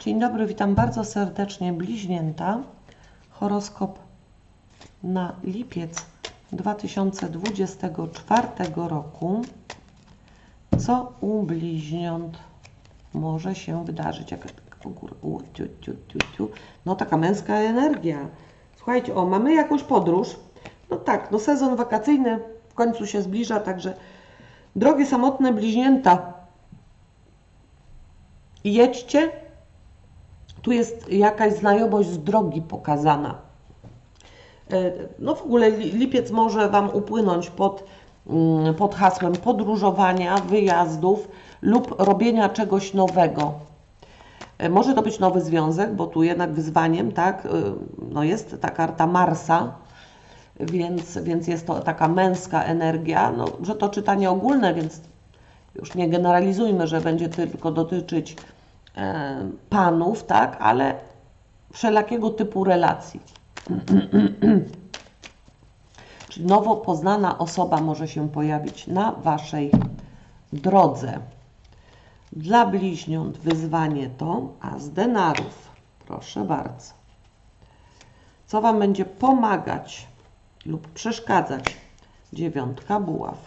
Dzień dobry, witam bardzo serdecznie bliźnięta. Horoskop na lipiec 2024 roku. Co u bliźniąt może się wydarzyć? Jaka. No taka męska energia. Słuchajcie, o, mamy jakąś podróż. No tak, no sezon wakacyjny w końcu się zbliża, także drogie samotne bliźnięta, jedźcie. Tu jest jakaś znajomość z drogi pokazana. E, No w ogóle li- lipiec może Wam upłynąć pod, mm, pod hasłem podróżowania, wyjazdów lub robienia czegoś nowego. E, Może to być nowy związek, bo tu jednak wyzwaniem, tak, y, no jest ta karta Marsa, więc, więc jest to taka męska energia, no, że to czytanie ogólne, więc już nie generalizujmy, że będzie tylko dotyczyć e, panów, tak, ale wszelakiego typu relacji. Czyli nowo poznana osoba może się pojawić na Waszej drodze. Dla bliźniąt wyzwanie to As denarów. Proszę bardzo. Co Wam będzie pomagać lub przeszkadzać? Dziewiątka buław.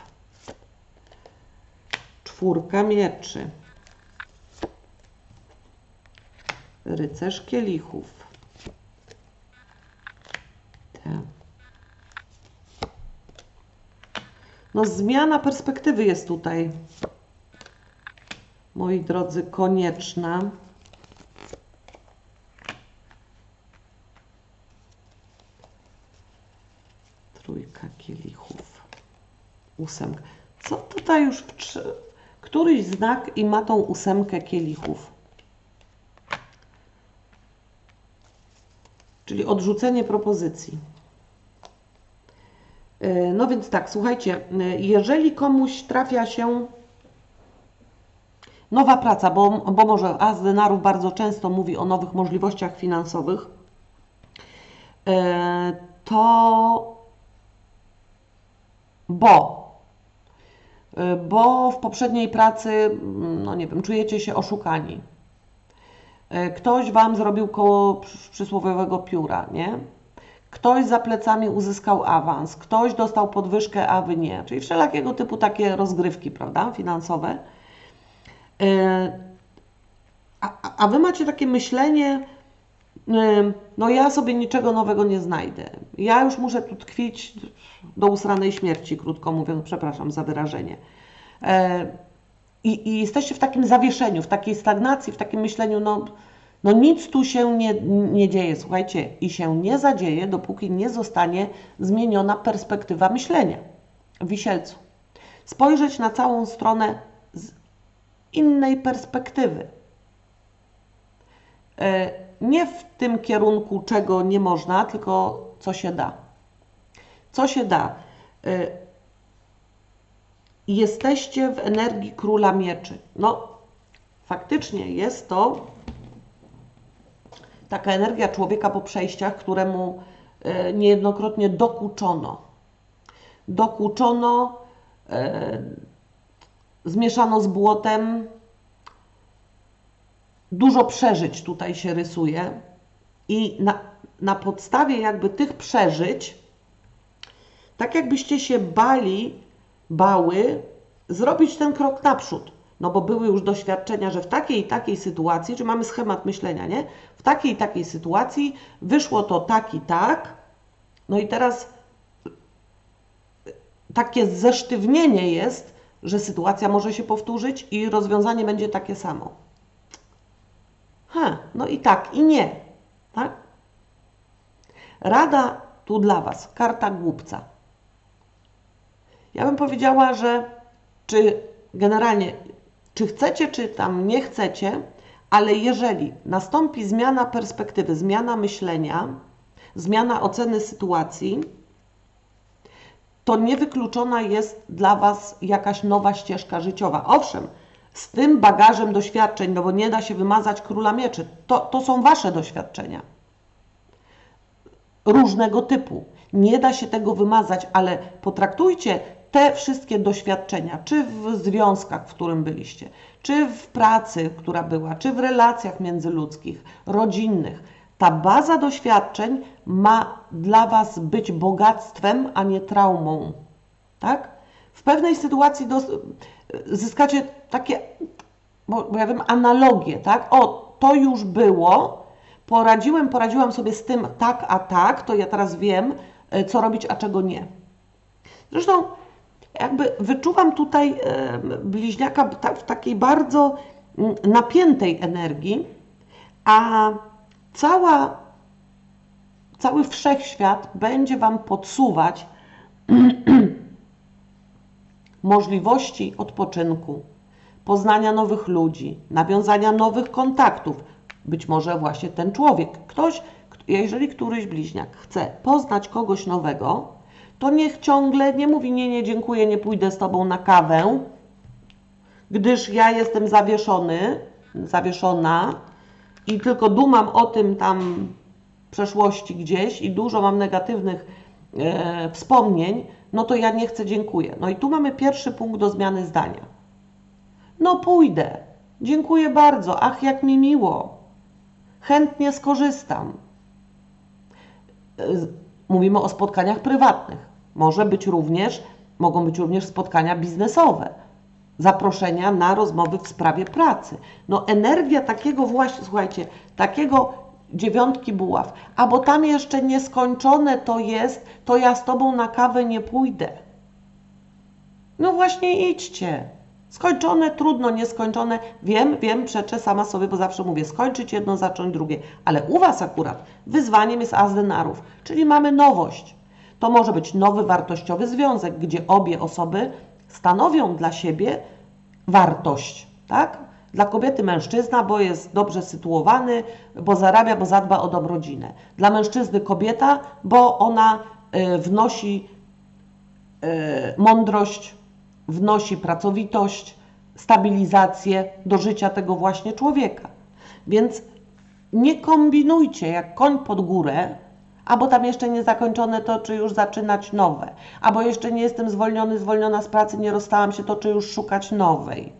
Czwórka mieczy. Rycerz kielichów. Te. No zmiana perspektywy jest tutaj, moi drodzy, konieczna. Trójka kielichów. Ósemka. Co tutaj już... Któryś znak i ma tą ósemkę kielichów. Czyli odrzucenie propozycji. Yy, No więc tak, słuchajcie, yy, jeżeli komuś trafia się nowa praca, bo, bo może As denarów bardzo często mówi o nowych możliwościach finansowych, yy, to bo bo w poprzedniej pracy, mm, no nie wiem, czujecie się oszukani. Y, Ktoś Wam zrobił koło przy- przysłowiowego pióra, nie? Ktoś za plecami uzyskał awans, ktoś dostał podwyżkę, a Wy nie. Czyli wszelakiego typu takie rozgrywki, prawda, finansowe. Y, A, a- Wy macie takie myślenie, y, no ja sobie niczego nowego nie znajdę. Ja już muszę tu tkwić do usranej śmierci, krótko mówiąc, przepraszam za wyrażenie. E, I, I jesteście w takim zawieszeniu, w takiej stagnacji, w takim myśleniu, no, no nic tu się nie, nie dzieje, słuchajcie, i się nie zadzieje, dopóki nie zostanie zmieniona perspektywa myślenia. Wisielcu. Spojrzeć na całą stronę z innej perspektywy. E, Nie w tym kierunku, czego nie można, tylko co się da. Co się da? Jesteście w energii króla mieczy. No, faktycznie jest to taka energia człowieka po przejściach, któremu y, niejednokrotnie dokuczono. Dokuczono, y, zmieszano z błotem. Dużo przeżyć tutaj się rysuje, i na, na podstawie jakby tych przeżyć, tak jakbyście się bali, bały zrobić ten krok naprzód. No bo były już doświadczenia, że w takiej i takiej sytuacji, czy mamy schemat myślenia, nie? W takiej i takiej sytuacji wyszło to tak i tak. No i teraz takie zesztywnienie jest, że sytuacja może się powtórzyć i rozwiązanie będzie takie samo. Ha, no i tak, i nie. Tak? Rada tu dla Was, karta głupca. Ja bym powiedziała, że czy generalnie, czy chcecie, czy tam nie chcecie, ale jeżeli nastąpi zmiana perspektywy, zmiana myślenia, zmiana oceny sytuacji, to niewykluczona jest dla Was jakaś nowa ścieżka życiowa. Owszem, z tym bagażem doświadczeń, no bo nie da się wymazać króla mieczy. To, to są Wasze doświadczenia. Różnego typu. Nie da się tego wymazać, ale potraktujcie te wszystkie doświadczenia, czy w związkach, w którym byliście, czy w pracy, która była, czy w relacjach międzyludzkich, rodzinnych. Ta baza doświadczeń ma dla Was być bogactwem, a nie traumą. Tak? W pewnej sytuacji zyskacie takie, bo, bo ja wiem, analogie, tak? O, to już było, poradziłem, poradziłam sobie z tym tak, a tak, to ja teraz wiem, e, co robić, a czego nie. Zresztą jakby wyczuwam tutaj e, bliźniaka w takiej bardzo napiętej energii, a cała, cały wszechświat będzie Wam podsuwać możliwości odpoczynku, poznania nowych ludzi, nawiązania nowych kontaktów. Być może właśnie ten człowiek, ktoś, jeżeli któryś bliźniak chce poznać kogoś nowego, to niech ciągle nie mówi: Nie, nie, dziękuję, nie pójdę z tobą na kawę, gdyż ja jestem zawieszony, zawieszona i tylko dumam o tym tam przeszłości gdzieś i dużo mam negatywnych e, wspomnień, no to ja nie chcę, dziękuję. No i tu mamy pierwszy punkt do zmiany zdania. No pójdę, dziękuję bardzo, ach jak mi miło, chętnie skorzystam. Mówimy o spotkaniach prywatnych. Może być również, mogą być również spotkania biznesowe zaproszenia na rozmowy w sprawie pracy. No energia takiego właśnie, słuchajcie, takiego dziewiątki buław, a bo tam jeszcze nieskończone to jest, to ja z tobą na kawę nie pójdę. No właśnie idźcie. Skończone, trudno, nieskończone. Wiem, wiem, przeczę sama sobie, bo zawsze mówię, skończyć jedno, zacząć drugie. Ale u Was akurat wyzwaniem jest as denarów, czyli mamy nowość. To może być nowy wartościowy związek, gdzie obie osoby stanowią dla siebie wartość, tak? Dla kobiety mężczyzna, bo jest dobrze sytuowany, bo zarabia, bo zadba o dobrą rodzinę. Dla mężczyzny kobieta, bo ona y, wnosi y, mądrość, wnosi pracowitość, stabilizację do życia tego właśnie człowieka. Więc nie kombinujcie jak koń pod górę, albo tam jeszcze nie zakończone to, czy już zaczynać nowe, albo jeszcze nie jestem zwolniony, zwolniona z pracy, nie rozstałam się, to czy już szukać nowej.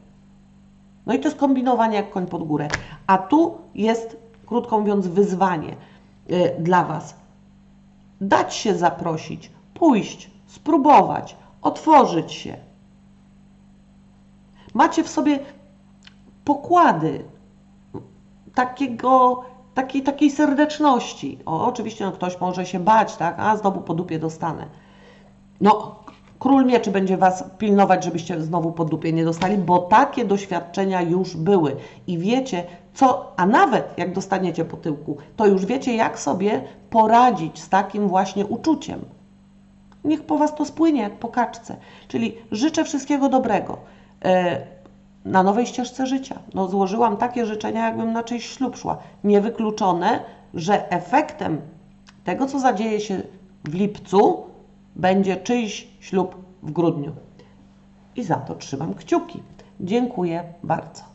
No i to jest kombinowanie jak koń pod górę. A tu jest, krótko mówiąc, wyzwanie y, dla Was. Dać się zaprosić, pójść, spróbować, otworzyć się. Macie w sobie pokłady takiego, takiej, takiej serdeczności. O, oczywiście no, ktoś może się bać, tak? A znowu po dupie dostanę. No, król mieczy będzie Was pilnować, żebyście znowu po dupie nie dostali, bo takie doświadczenia już były. I wiecie, co, a nawet jak dostaniecie po tyłku, to już wiecie, jak sobie poradzić z takim właśnie uczuciem. Niech po Was to spłynie jak po kaczce. Czyli życzę wszystkiego dobrego na nowej ścieżce życia. No, złożyłam takie życzenia, jakbym na czyjś ślub szła. Niewykluczone, że efektem tego, co zadzieje się w lipcu, będzie czyjś ślub w grudniu. I za to trzymam kciuki. Dziękuję bardzo.